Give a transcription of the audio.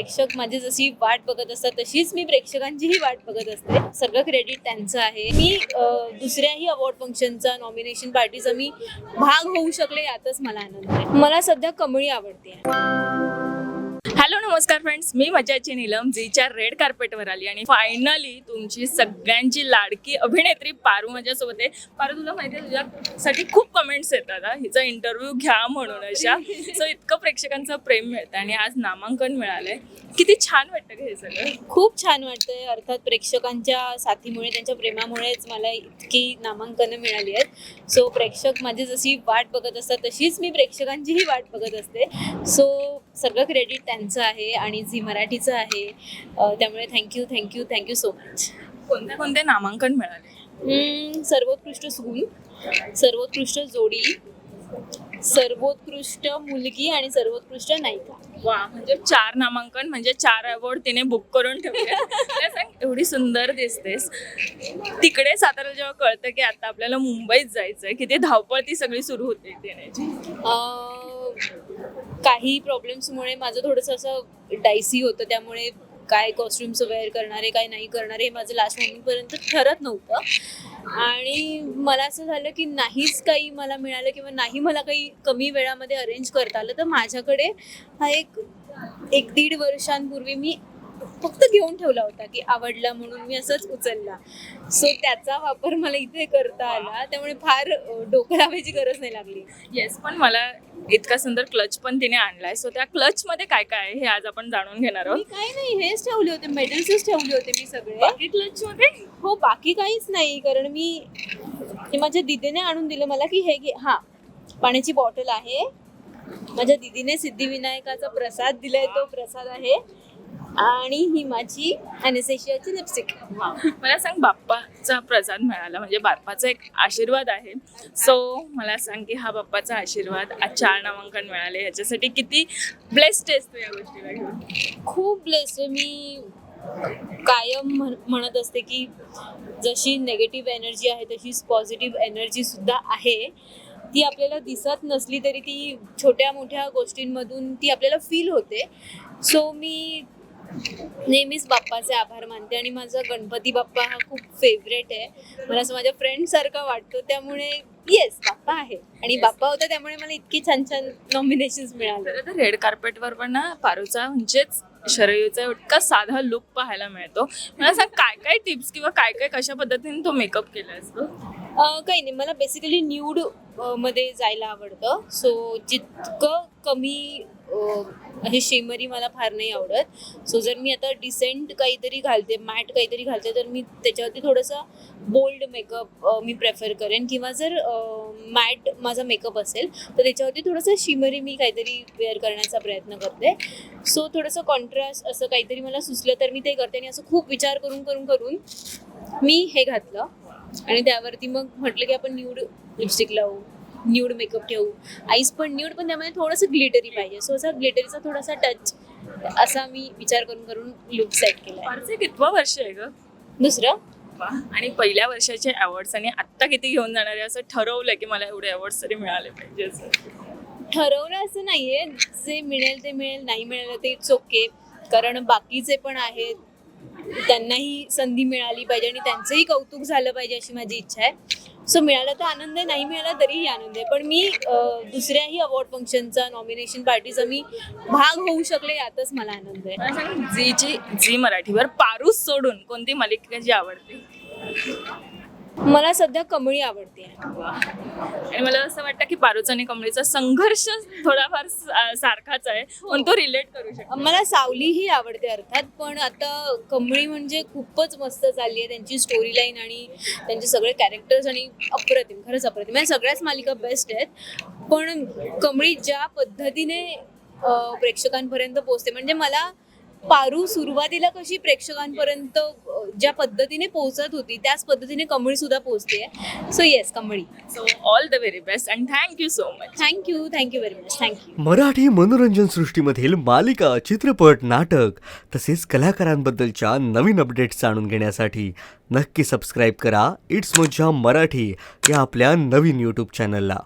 प्रेक्षक माझी जशी वाट बघत असतात तशीच मी प्रेक्षकांचीही वाट बघत असते. सगळं क्रेडिट त्यांचं आहे. मी अं, दुसऱ्याही अवॉर्ड फंक्शनचा नॉमिनेशन पार्टीचा मी भाग होऊ शकले यातच मला आनंद आहे. मला सध्या कमळी आवडते. हॅलो नमस्कार फ्रेंड्स. मी मजाची नीलम जीच्या रेड कार्पेटवर आली आणि फायनली तुमची सगळ्यांची लाडकी अभिनेत्री पारू माझ्यासोबत आहे. पारू तुला माहिती आहे तुझ्यासाठी खूप कमेंट्स येतात हिचा इंटरव्ह्यू घ्या म्हणून अशा. सो इतकं प्रेक्षकांचं प्रेम मिळतं आणि आज नामांकन मिळालंय. किती छान वाटतं का हे सगळं. खूप छान वाटतंय. अर्थात प्रेक्षकांच्या साथीमुळे त्यांच्या प्रेमामुळेच मला इतकी नामांकनं मिळाली आहेत. सो प्रेक्षक माझी जशी वाट बघत असतात तशीच मी प्रेक्षकांचीही वाट बघत असते. सो सगळं क्रेडिट त्यांचं आहे आणि झी मराठीचं आहे. त्यामुळे thank you thank you thank you so much कोणते कोणते नामांकन मिळाले? सर्वोत्कृष्ट सून सर्वोत्कृष्ट जोडी सर्वोत्कृष्ट मुलगी आणि सर्वोत्कृष्ट नायिका. वा म्हणजे चार नामांकन म्हणजे चार अवॉर्ड तिने बुक करून ठेवले. मला सांग एवढी सुंदर दिसतेस. तिकडे सातारा जेव्हा कळतं की आता आपल्याला मुंबईत जायचंय किती धावपळ ती सगळी सुरू होते अं, काही प्रॉब्लेम्समुळे माझं थोडंसं असं डायसी होतं. त्यामुळे काय कॉस्ट्युम्स वेअर करणारे काय नाही करणारे हे माझं लास्ट मोमेंटपर्यंत ठरत नव्हतं. आणि मला असं झालं की नाहीच काही मला मिळालं किंवा नाही मला काही कमी वेळामध्ये अरेंज करता आलं तर माझ्याकडे हा एक एक दीड वर्षांपूर्वी मी फक्त घेऊन ठेवला होता की आवडला म्हणून मी असंच उचलला. सो त्याचा वापर मला इथे करता आला. त्यामुळे फार अं, डोकं लावायची गरज नाही लागली. येस पण मला इतका सुंदर क्लच पण तिने आणलाय. सो त्या क्लच मध्ये काय काय आहे हे आज आपण जाणून घेणार आहोत. काही नाही हेच ठेवले होते. मेडल्सच ठेवले होते मी सगळे. बाकी क्लच मध्ये? हो बाकी काहीच नाही. कारण मी हे माझ्या दिदीने आणून दिलं मला की हे घे. हा पाण्याची बॉटल आहे. माझ्या दिदीने सिद्धिविनायकाचा प्रसाद दिलाय. तो प्रसाद आहे. आणि ही माझी अनेसेशियाची लिपस्टिक मला सांग बाप्पाचा प्रसाद मिळाला म्हणजे बाप्पाचा एक आशीर्वाद आहे. सो मला सांग की हा बाप्पाचा आशीर्वाद आज चार नामांकन मिळाले याच्यासाठी किती ब्लेस्ड आहेस तू या गोष्टीला घेऊन? खूप ब्लेस मी कायम म्हण- म्हणत असते की जशी नेगेटिव्ह एनर्जी आहे तशीच पॉझिटिव्ह एनर्जी सुद्धा आहे. ती आपल्याला दिसत नसली तरी ती छोट्या मोठ्या गोष्टींमधून ती आपल्याला फील होते. सो मी नेहमीच बाप्पाचे आभार मानते आणि माझा गणपती बाप्पा हा खूप फेवरेट आहे. मला असं माझ्या फ्रेंड सारखा वाटतो त्यामुळे येस बाप्पा आहे. आणि बाप्पा होता त्यामुळे मला इतकी छान छान नॉमिनेशन्स मिळाले. तर रेड कार्पेटवर पण ना पारूचा म्हणजेच शरयूचा इतका साधा लुक पाहायला मिळतो. मला सांग काय काय टिप्स किंवा काय काय कशा पद्धतीने तो मेकअप केला असतो? काही नाही. मला बेसिकली न्यूडमध्ये जायला आवडतं. सो जितकं कमी हे शेमरी मला फार नाही आवडत. सो जर मी आता डिसेंट काहीतरी घालते मॅट काहीतरी घालते तर मी त्याच्यावरती थोडंसं बोल्ड मेकअप मी प्रेफर करेन. किंवा जर मॅट माझा मेकअप असेल तर त्याच्यावरती थोडंसं शिमरी मी काहीतरी वेअर करण्याचा प्रयत्न करते. सो थोडंसं कॉन्ट्रास्ट असं काहीतरी मला सुचलं तर मी ते करते. आणि असं खूप विचार करून करून करून मी हे घातलं. आणि त्यावरती मग म्हटलं की आपण न्यूड लिपस्टिक लावू न्यूड मेकअप ठेवू. आईस पण न्यूड पण त्यामध्ये थोडंसं ग्लिटरी पाहिजे. सो असा ग्लिटरीचा थोडासा टच असा मी विचार करून करून लुक सेट पारूचं कितवं वर्ष आहे ग? दुसरं. आणि पहिल्या वर्षाचे अवॉर्ड्स आणि आत्ता किती घेऊन जाणार आहे असं ठरवलं की मला एवढे अवॉर्ड्स तरी मिळाले पाहिजे असं. ठरवलं असं नाहीये. जे मिळेल ते मिळेल नाही मिळालं ते इट्स ओके कारण बाकीचे पण आहेत. त्यांनाही संधी मिळाली पाहिजे आणि त्यांचंही कौतुक झालं पाहिजे अशी माझी इच्छा आहे. सो मिळालं तर आनंद आहे नाही मिळाला तरीही आनंद आहे. पण मी दुसऱ्याही अवॉर्ड फंक्शनचा नॉमिनेशन पार्टीचा मी भाग होऊ शकले यातच मला आनंद आहे. जी जी जी मराठीवर पारूस सोडून कोणती मालिका जी आवडते? मला सध्या कमळी आवडते. आणि मला असं वाटतं की पारूचा आणि कमळीचा संघर्ष थोडाफार सारखाच आहे पण तो रिलेट करू शकतो. मला सावलीही आवडते अर्थात पण आता कमळी म्हणजे खूपच मस्त चालली आहे त्यांची स्टोरी लाईन आणि त्यांचे सगळे कॅरेक्टर्स आणि अप्रतिम खरंच अप्रतिम. म्हणजे सगळ्याच मालिका बेस्ट आहेत पण कमळी ज्या पद्धतीने प्रेक्षकांपर्यंत पोहोचते म्हणजे मला पारू सुरुवातीला कशी प्रेक्षकांपर्यंत ज्या पद्धतीने पोहोचत होती त्याच पद्धतीने कमळी सुद्धा पोहोचते. So yes Kamali. So all the very best and thank you so much thank you thank you very much thank you Marathi मनोरंजन सृष्टीमधील मालिका चित्रपट नाटक तसेच कलाकारांबद्दलच्या नवीन अपडेट्स जाणून घेण्यासाठी नक्की सबस्क्राईब करा. इट्स मज्जा मराठी या आपल्या नवीन यूट्यूब चॅनलला